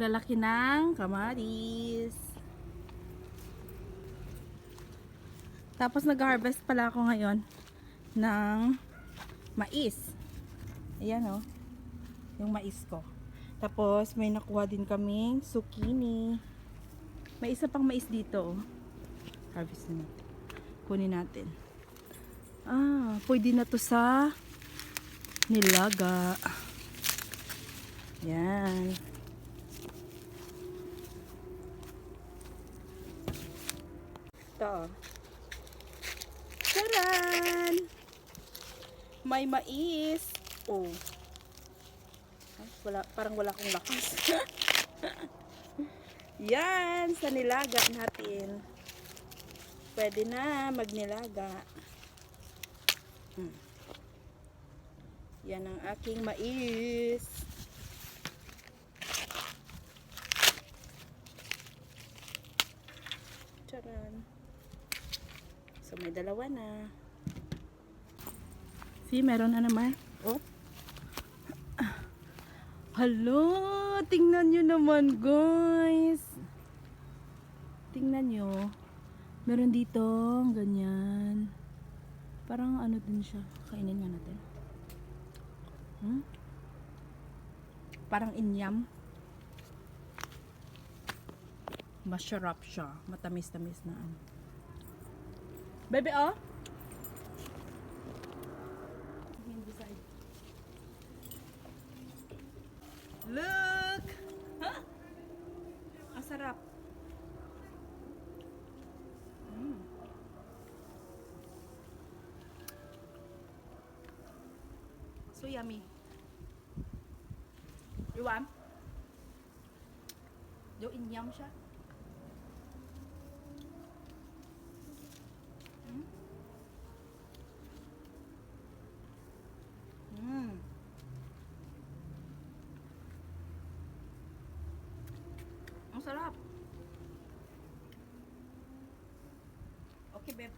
lalaki ng kamatis. Tapos nag-harvest pala ako ngayon ng mais. Ayan oh. Yung mais ko. Tapos may nakuha din kaming zucchini. May isa pang mais dito oh. Harvest na natin. Kunin natin. Ah, pwede na to sa nilaga. Yan. Ito. Taran! May mais. Oh. Wala, parang wala akong lakas. Yan, sa nilaga natin. Pwede na magnilaga. Hmm. Yan ang aking mais. Charan. So may dalawa na. See, meron na naman. Oh. Hello, tingnan nyo naman guys. Tingnan nyo. Meron dito, ganyan. Parang ano din siya. Kainin nga natin. Hmm? Parang inyam. Masarap siya. Matamis-tamis na ano. Bebe, oh! Look! Ha? Ang sarap. Mm. So yummy. You want? Yung inyam siya. Sarap. Okay, babe.